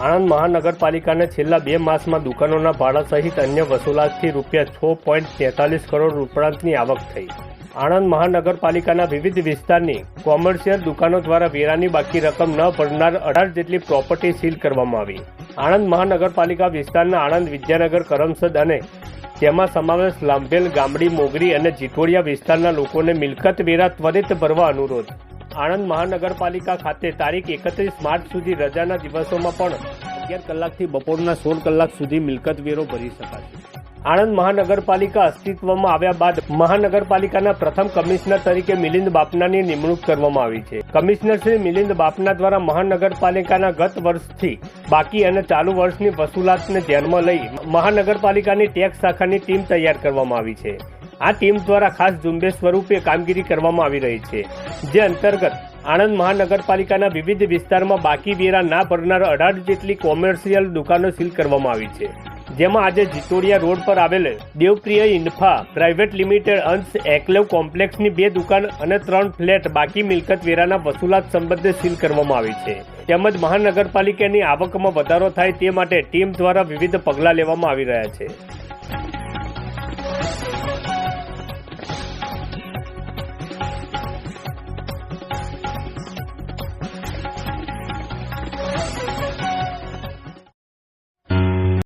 આણંદ મહાનગરપાલિકાને છેલ્લા બે માસમાં દુકાનોના ભાડા સહિત અન્ય વસૂલાતથી રૂપિયા છ પોઈન્ટ તેતાલીસ કરોડ ઉપરાંતની આવક થઈ. આણંદ મહાનગરપાલિકાના વિવિધ વિસ્તારની કોમર્શિયલ દુકાનો દ્વારા વેરાની બાકી રકમ ન ભરનાર અઢાર જેટલી પ્રોપર્ટી સીલ કરવામાં આવી. આણંદ મહાનગરપાલિકા વિસ્તારના આણંદ વિદ્યાનગર કરમસદ અને તેમાં સમાવેશ લાંભેલ ગામડી, મોગરી અને જીટોડિયા વિસ્તારના લોકોને મિલકત વેરા ત્વરિત ભરવા અનુરોધ. આણંદ મહાનગરપાલિકા ખાતે તારીખ એકત્રીસ માર્ચ સુધી રજાના દિવસોમાં પણ અગિયાર કલાકથી બપોરના સોળ કલાક સુધી મિલકત વેરો ભરી શકાશે. આણંદ મહાનગરપાલિકા અસ્તિત્વમાં આવ્યા બાદ મહાનગરપાલિકાના પ્રથમ કમિશનર તરીકે મિલિંદ બાપનાની નિમણૂક કરવામાં આવી છે. કમિશનર શ્રી મિલિંદ બાપના દ્વારા મહાનગરપાલિકાના ગત વર્ષથી બાકી અને ચાલુ વર્ષની વસૂલાતને ધ્યાનમાં લઈ મહાનગરપાલિકાની ટેક્સ શાખાની ટીમ તૈયાર કરવામાં આવી છે. આ ટીમ દ્વારા ખાસ ઝુંબેશ સ્વરૂપે કામગીરી કરવામાં આવી રહી છે, જે અંતર્ગત આણંદ મહાનગરપાલિકાના વિવિધ વિસ્તારમાં બાકી વેરા ના ભરનાર અઢાર જેટલી કોમર્શિયલ દુકાનો સીલ કરવામાં આવી છે. જેમાં આજે જીતોડિયા રોડ પર આવેલ દેવપ્રિય ઇન્ફા પ્રાઇવેટ લિમિટેડ અંશ એકલેવ કોમ્પ્લેક્સની બે દુકાન અને ત્રણ ફ્લેટ બાકી મિલકત વેરાના વસૂલાત સંબંધે સીલ કરવામાં આવી છે. તેમજ મહાનગરપાલિકાની આવકમાં વધારો થાય તે માટે ટીમ દ્વારા વિવિધ પગલાં લેવામાં આવી રહ્યા છે.